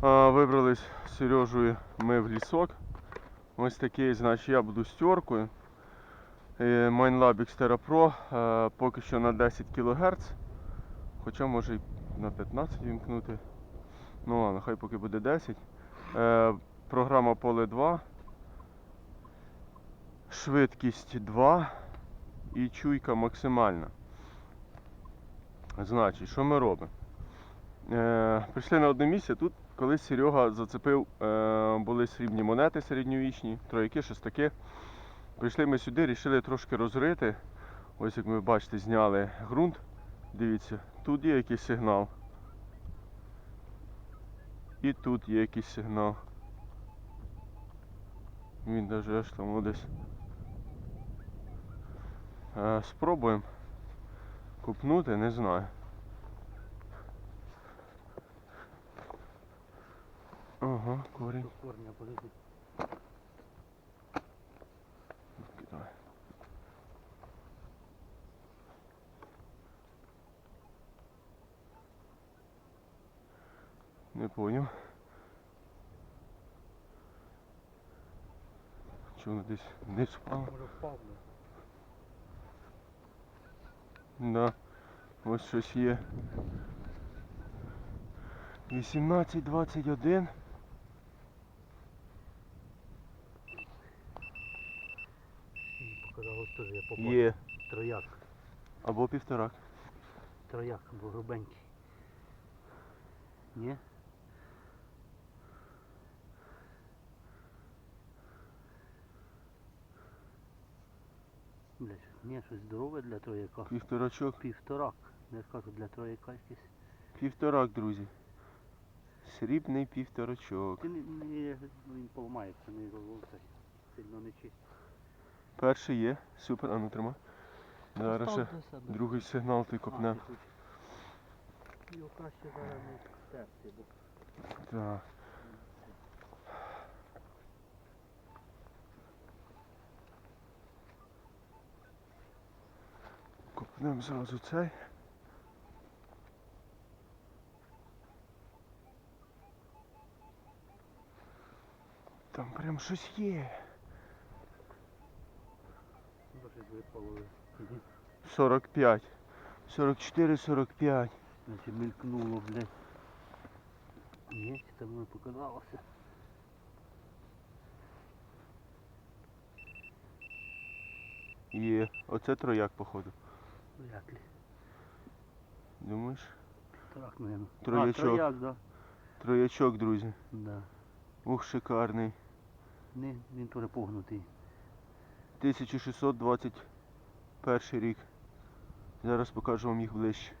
А, Вибрались з Сережею ми в лісок. Ось такий, значить, я буду з теркою. Mindlab Xterra Pro поки що на 10 кГц. Хоча може і на 15 вімкнути. Ну ладно, хай поки буде 10. Е, Програма поле 2. Швидкість 2 і чуйка максимальна. Значить, що ми робимо? Е, прийшли на одне місце. Тут колись Серега зацепив, е, були срібні монети середньовічні, трояки, щось таке. Прийшли ми сюди, вирішили трошки розрити. Ось як ви бачите, зняли ґрунт. Дивіться, тут є якийсь сигнал. І тут є якийсь сигнал. Він навіть аж там десь. Е, спробуємо купнути, не знаю. Ага, корінь. Корня полетить. Кидай. Не понял. Чого воно десь вниз впало? Може впав. Да. Ось щось є. 18-21. Мені Показалось теж я попав. Є. Трояк. Або півторак. Трояк, бо грубенький. Ні? Блять, ні, щось здорове для трояка. Півторачок. Півторак. Я ж кажу, для трояка якийсь. Півторак, друзі. Срібний півторачок. Ти не, не, він поламається, не цей, сильно не чисть. Перший є. Супер, а ну тримай. Зараз ще другий сигнал ти копне. Його краще зараз не стерти, бо Так. Копнемо зразу цей. Там прям щось є. ну, щось випало. 45. 44, 45. Значить мелькнуло, блядь. Ні, там воно показалося. Є. Оце трояк, походу. Вряд ли. Думаєш? Трак, наверное. Троячок. А, трояк, да. Троячок, друзі. да. Ух, шикарний. Не, він теж погнутий. 1621 рік. Зараз покажу вам їх ближче.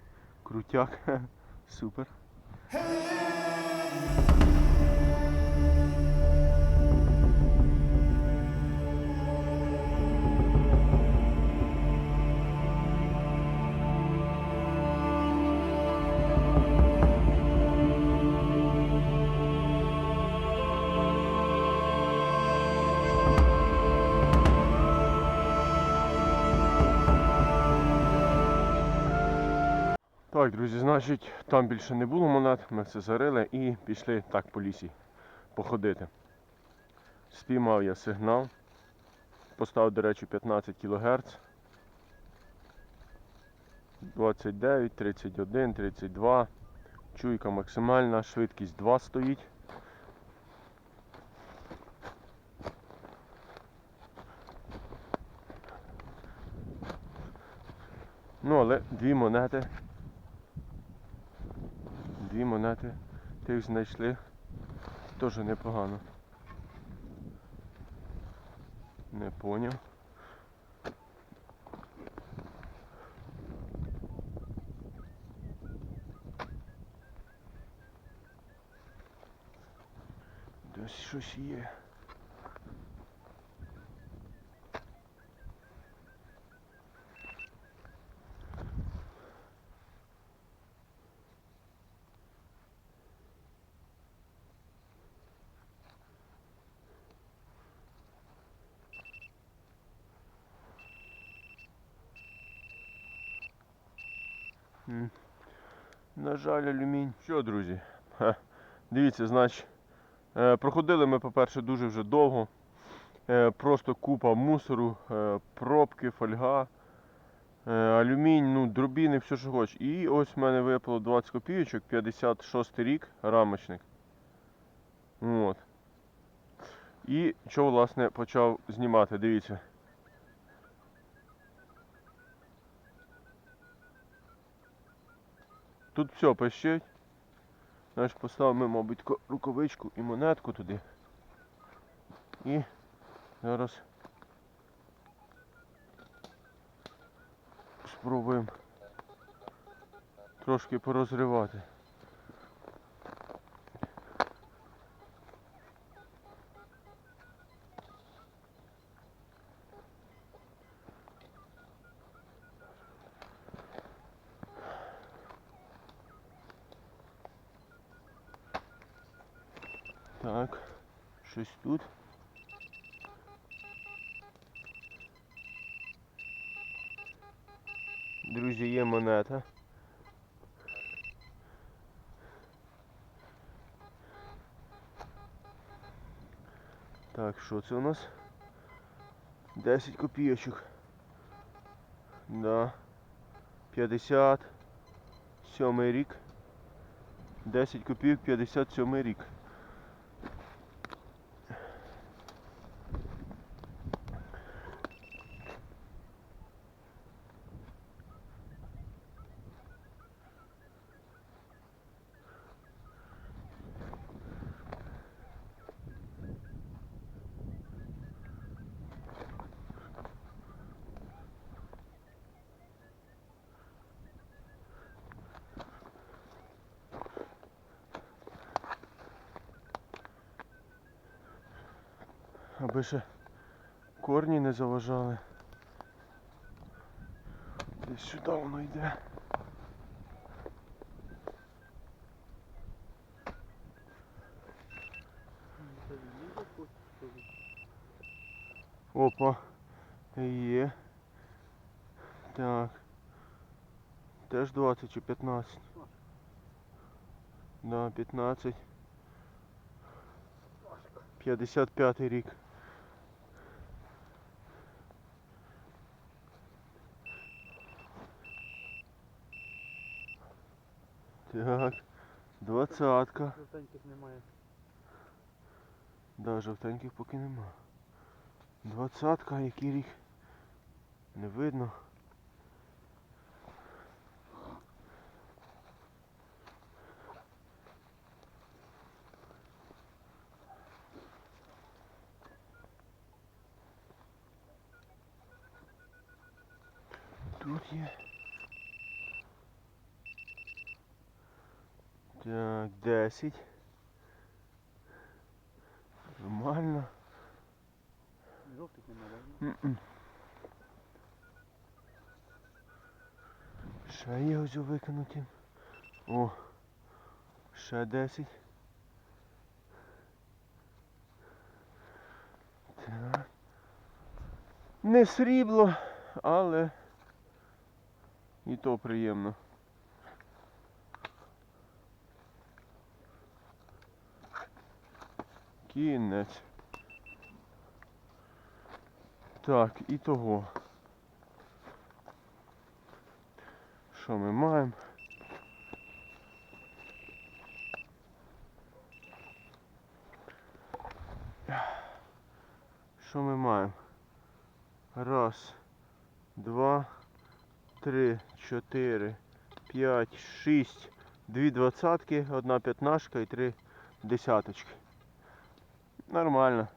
Крутяк. Супер. Так, друзі, значить, там більше не було монет, ми все зарили і пішли так по лісі походити. Спіймав я сигнал. Поставив, до речі, 15 кГц. 29, 31, 32. Чуйка максимальна, швидкість 2 стоїть. Ну, але дві монети. Дві монети тих знайшли. Теж непогано. Не поняв. Десь щось є. На жаль, алюмінь. Що, друзі? Дивіться, значить, е, проходили ми, по-перше, дуже вже довго. Е, Просто купа мусору, е, пробки, фольга, алюмінь, ну, дробіни, все, що хочеш. І ось в мене випало 20 копійочок, 56 рік, рамочник. От. І що, власне, почав знімати, дивіться. Тут все пищить. Знаєш, поставимо, мабуть, рукавичку і монетку туди. І зараз спробуємо трошки порозривати. Так, щось тут. Друзі, є монета. Так, що це у нас? 10 копійочок. Да. 50. Сьомий рік. 10 копійок, 57 рік. Аби ще корні не заважали. Десь сюди воно йде. Опа. Є. Так. Теж 20 чи 15. Да, 15. 55 рік. Так. Двадцятка. Жовтеньких немає. Да, жовтеньких поки нема. Двадцятка, який рік. Не видно. Тут є. Так, 10. Нормально. Жовтих немає. Ще є ось викинуті. О, ще 10. Так. Не срібло, але і то приємно. Кінець. Так, і того. Що ми маємо? Що ми маємо? Раз, два, три, чотири, п'ять, шість, дві двадцятки, одна п'ятнашка і три десяточки. Нормально.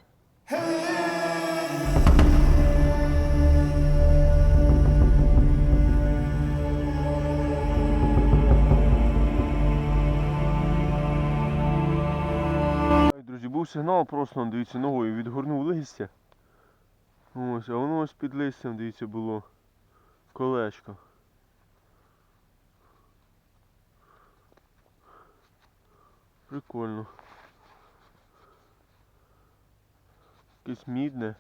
Друзі, був сигнал, просто дивіться, ногою відгорнув листя. Ось, а воно ось під листям, дивіться, було колечко. Прикольно. Якесь мідне.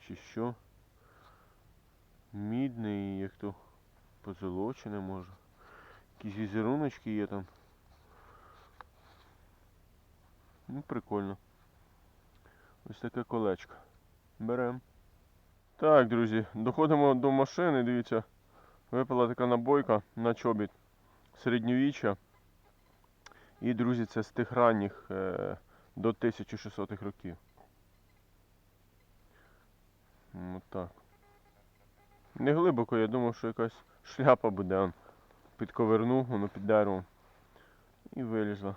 Чи що? Мідне і як то позолочене може. Якісь візеруночки є там. Ну, прикольно. Ось таке колечко. Берем. Так, друзі, доходимо до машини, дивіться. Випала така набойка на чобіт середньовіччя. І, друзі, це з тих ранніх е, до 1600-х років. Ну так. Не глибоко, я думав, що якась шляпа буде. Підковернув, воно під деревом. І вилізла.